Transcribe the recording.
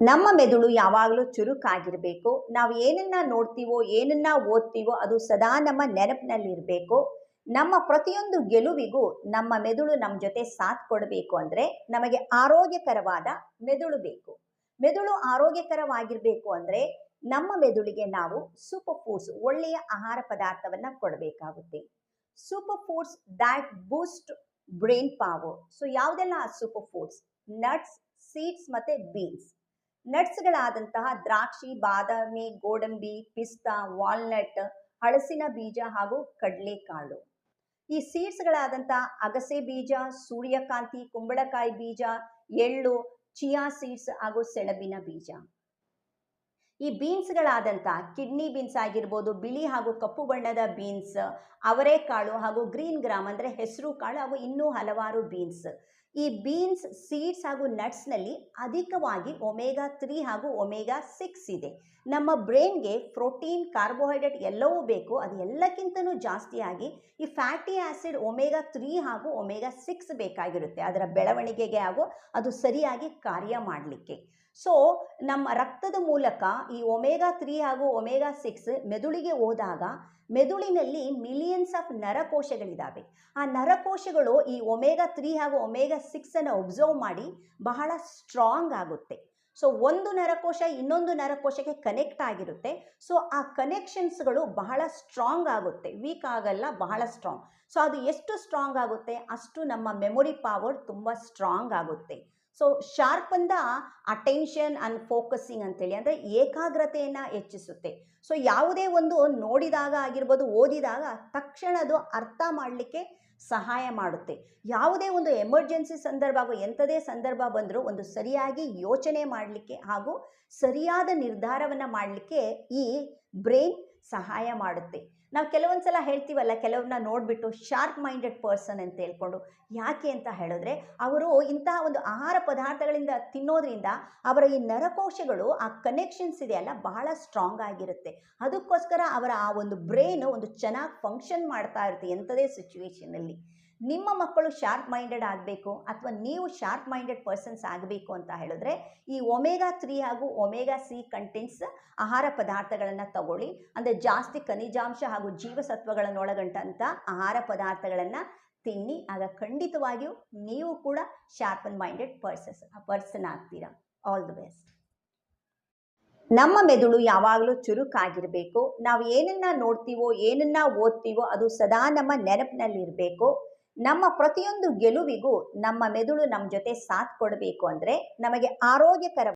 ನಮ್ಮ ಮೆದುಳು ಯಾವಾಗಲೂ ಚುರುಕಾಗಿರಬೇಕು. ನಾವು ಏನನ್ನ ನೋಡ್ತೀವೋ, ಏನನ್ನ ಓದ್ತೀವೋ, ಅದು ಸದಾ ನಮ್ಮ ನೆನಪಿನಲ್ಲಿರಬೇಕು. ನಮ್ಮ ಪ್ರತಿಯೊಂದು ಗೆಲುವಿಗೂ ನಮ್ಮ ಮೆದುಳು ನಮ್ಮ ಜೊತೆ ಸಾಥ್ ಕೊಡಬೇಕು ಅಂದರೆ ನಮಗೆ ಆರೋಗ್ಯಕರವಾದ ಮೆದುಳು ಬೇಕು. ಮೆದುಳು ಆರೋಗ್ಯಕರವಾಗಿರಬೇಕು ಅಂದರೆ ನಮ್ಮ ಮೆದುಳಿಗೆ ನಾವು ಸೂಪರ್ ಫುಡ್ಸ್, ಒಳ್ಳೆಯ ಆಹಾರ ಪದಾರ್ಥವನ್ನು ಕೊಡಬೇಕಾಗುತ್ತೆ. Super foods that boost brain power. So, ಯಾವುದೆಲ್ಲ ಸೂಪರ್ ಫುಡ್ಸ್? ನಟ್ಸ್, ಸೀಡ್ಸ್ ಮತ್ತು ಬೀನ್ಸ್. ನಟ್ಸ್ಗಳಾದಂತಹ ದ್ರಾಕ್ಷಿ, ಬಾದಾಮಿ, ಗೋಡಂಬಿ, ಪಿಸ್ತಾ, ವಾಲ್ನಟ್ ಹಳಸಿನ ಬೀಜ ಹಾಗೂ ಕಡಲೆಕಾಳು. ಈ ಸೀಡ್ಸ್ಗಳಾದಂತಹ ಅಗಸೆ ಬೀಜ, ಸೂರ್ಯಕಾಂತಿ, ಕುಂಬಳಕಾಯಿ ಬೀಜ, ಎಳ್ಳು, ಚಿಯಾ ಸೀಡ್ಸ್ ಹಾಗೂ ಸೆಣಬಿನ ಬೀಜ. ಈ ಬೀನ್ಸ್ಗಳಾದಂಥ ಕಿಡ್ನಿ ಬೀನ್ಸ್ ಆಗಿರ್ಬೋದು, ಬಿಳಿ ಹಾಗೂ ಕಪ್ಪು ಬಣ್ಣದ ಬೀನ್ಸ್, ಅವರೆಕಾಳು ಹಾಗೂ ಗ್ರೀನ್ ಗ್ರಾಮ್ ಅಂದರೆ ಹೆಸರು ಕಾಳು ಹಾಗೂ ಇನ್ನೂ ಹಲವಾರು ಬೀನ್ಸ್. ಈ ಬೀನ್ಸ್, ಸೀಡ್ಸ್ ಹಾಗೂ ನಟ್ಸ್ನಲ್ಲಿ ಅಧಿಕವಾಗಿ ಒಮೇಗಾ ತ್ರೀ ಹಾಗೂ ಒಮೇಗಾ ಸಿಕ್ಸ್ ಇದೆ. ನಮ್ಮ ಬ್ರೈನ್ಗೆ ಪ್ರೋಟೀನ್, ಕಾರ್ಬೋಹೈಡ್ರೇಟ್ ಎಲ್ಲವೂ ಬೇಕು. ಅದು ಎಲ್ಲಕ್ಕಿಂತಲೂ ಜಾಸ್ತಿಯಾಗಿ ಈ ಫ್ಯಾಟಿ ಆ್ಯಸಿಡ್ ಒಮೇಗಾ ತ್ರೀ ಹಾಗೂ ಒಮೇಗಾ ಸಿಕ್ಸ್ ಬೇಕಾಗಿರುತ್ತೆ. ಅದರ ಬೆಳವಣಿಗೆಗೆ ಹಾಗೂ ಅದು ಸರಿಯಾಗಿ ಕಾರ್ಯ ಮಾಡಲಿಕ್ಕೆ. ಸೊ ನಮ್ಮ ರಕ್ತದ ಮೂಲಕ ಈ ಒಮೇಗಾ ತ್ರೀ ಹಾಗೂ ಒಮೇಗಾ ಸಿಕ್ಸ್ ಮೆದುಳಿಗೆ ಹೋದಾಗ ಮೆದುಳಿನಲ್ಲಿ ಮಿಲಿಯನ್ಸ್ ಆಫ್ ನರಕೋಶಗಳಿದ್ದಾವೆ ಆ ನರಕೋಶಗಳು ಈ ಒಮೇಗಾ ತ್ರೀ ಹಾಗೂ ಒಮೆಗಾ ಸಿಕ್ಸನ್ನು ಒಬ್ಸರ್ವ್ ಮಾಡಿ ಬಹಳ ಸ್ಟ್ರಾಂಗ್ ಆಗುತ್ತೆ. ಸೊ ಒಂದು ನರಕೋಶ ಇನ್ನೊಂದು ನರಕೋಶಕ್ಕೆ ಕನೆಕ್ಟ್ ಆಗಿರುತ್ತೆ. ಸೊ ಆ ಕನೆಕ್ಷನ್ಸ್ಗಳು ಬಹಳ ಸ್ಟ್ರಾಂಗ್ ಆಗುತ್ತೆ. ವೀಕ್ ಆಗಲ್ಲ, ಬಹಳ ಸ್ಟ್ರಾಂಗ್ ಸೊ ಅದು ಎಷ್ಟು ಸ್ಟ್ರಾಂಗ್ ಆಗುತ್ತೆ? ಅಷ್ಟು ನಮ್ಮ ಮೆಮೊರಿ ಪವರ್ ತುಂಬ ಸ್ಟ್ರಾಂಗ್ ಆಗುತ್ತೆ. ಸೊ ಶಾರ್ಪಂದ ಅಟೆನ್ಷನ್ ಅಂಡ್ ಫೋಕಸಿಂಗ್ ಅಂತೇಳಿ, ಅಂದರೆ ಏಕಾಗ್ರತೆಯನ್ನು ಹೆಚ್ಚಿಸುತ್ತೆ. ಸೊ ಯಾವುದೇ ಒಂದು ನೋಡಿದಾಗ ಆಗಿರ್ಬೋದು, ಓದಿದಾಗ ತಕ್ಷಣ ಅದು ಅರ್ಥ ಮಾಡಲಿಕ್ಕೆ ಸಹಾಯ ಮಾಡುತ್ತೆ. ಯಾವುದೇ ಒಂದು ಎಮರ್ಜೆನ್ಸಿ ಸಂದರ್ಭ ಹಾಗೂ ಎಂಥದೇ ಸಂದರ್ಭ ಬಂದರೂ ಒಂದು ಸರಿಯಾಗಿ ಯೋಚನೆ ಮಾಡಲಿಕ್ಕೆ ಹಾಗೂ ಸರಿಯಾದ ನಿರ್ಧಾರವನ್ನು ಮಾಡಲಿಕ್ಕೆ ಈ ಬ್ರೈನ್ ಸಹಾಯ ಮಾಡುತ್ತೆ. ನಾವು ಕೆಲವೊಂದು ಸಲ ಹೇಳ್ತೀವಲ್ಲ ಕೆಲವ್ರನ್ನ ನೋಡಿಬಿಟ್ಟು ಶಾರ್ಪ್ ಮೈಂಡೆಡ್ ಪರ್ಸನ್ ಅಂತ ಹೇಳ್ಕೊಂಡು. ಯಾಕೆ ಅಂತ ಹೇಳಿದ್ರೆ, ಅವರು ಇಂತಹ ಒಂದು ಆಹಾರ ಪದಾರ್ಥಗಳಿಂದ ತಿನ್ನೋದ್ರಿಂದ ಅವರ ಈ ನರಕೋಶಗಳು, ಆ ಕನೆಕ್ಷನ್ಸ್ ಇದೆಯಲ್ಲ ಬಹಳ ಸ್ಟ್ರಾಂಗ್ ಆಗಿರುತ್ತೆ. ಅದಕ್ಕೋಸ್ಕರ ಅವರ ಆ ಒಂದು ಬ್ರೈನು ಒಂದು ಚೆನ್ನಾಗಿ ಫಂಕ್ಷನ್ ಮಾಡ್ತಾ ಇರುತ್ತೆ ಎಂಥದೇ ಸಿಚುವೇಶನಲ್ಲಿ ನಿಮ್ಮ ಮಕ್ಕಳು ಶಾರ್ಪ್ ಮೈಂಡೆಡ್ ಆಗಬೇಕು ಅಥವಾ ನೀವು ಶಾರ್ಪ್ ಮೈಂಡೆಡ್ ಪರ್ಸನ್ಸ್ ಆಗಬೇಕು ಅಂತ ಹೇಳಿದ್ರೆ ಈ ಒಮೆಗಾ ತ್ರೀ ಹಾಗೂ ಒಮೆಗಾ ಸಿ ಕಂಟೆಂಟ್ಸ್ ಆಹಾರ ಪದಾರ್ಥಗಳನ್ನು ತಗೊಳ್ಳಿ. ಅಂದರೆ ಜಾಸ್ತಿ ಖನಿಜಾಂಶ ಹಾಗೂ ಜೀವಸತ್ವಗಳನ್ನು ಒಳಗೊಂಡಂಥ ಆಹಾರ ಪದಾರ್ಥಗಳನ್ನು ತಿನ್ನಿ. ಆಗ ಖಂಡಿತವಾಗಿಯೂ ನೀವು ಕೂಡ sharp and minded persons person ಆಗ್ತೀರಾ. ಆಲ್ ದಿ ಬೆಸ್ಟ್ ನಮ್ಮ ಮೆದುಳು ಯಾವಾಗಲೂ ಚುರುಕಾಗಿರಬೇಕು. ನಾವು ಏನನ್ನ ನೋಡ್ತೀವೋ, ಏನನ್ನ ಓದ್ತೀವೋ, ಅದು ಸದಾ ನಮ್ಮ ನೆನಪಿನಲ್ಲಿರಬೇಕು. ನಮ್ಮ ಪ್ರತಿಯೊಂದು ಗೆಲುವಿಗೂ ನಮ್ಮ ಮೆದುಳು ನಮ್ಮ ಜೊತೆ ಸಾಥ್ ಕೊಡಬೇಕು ಅಂದರೆ ನಮಗೆ ಆರೋಗ್ಯಕರ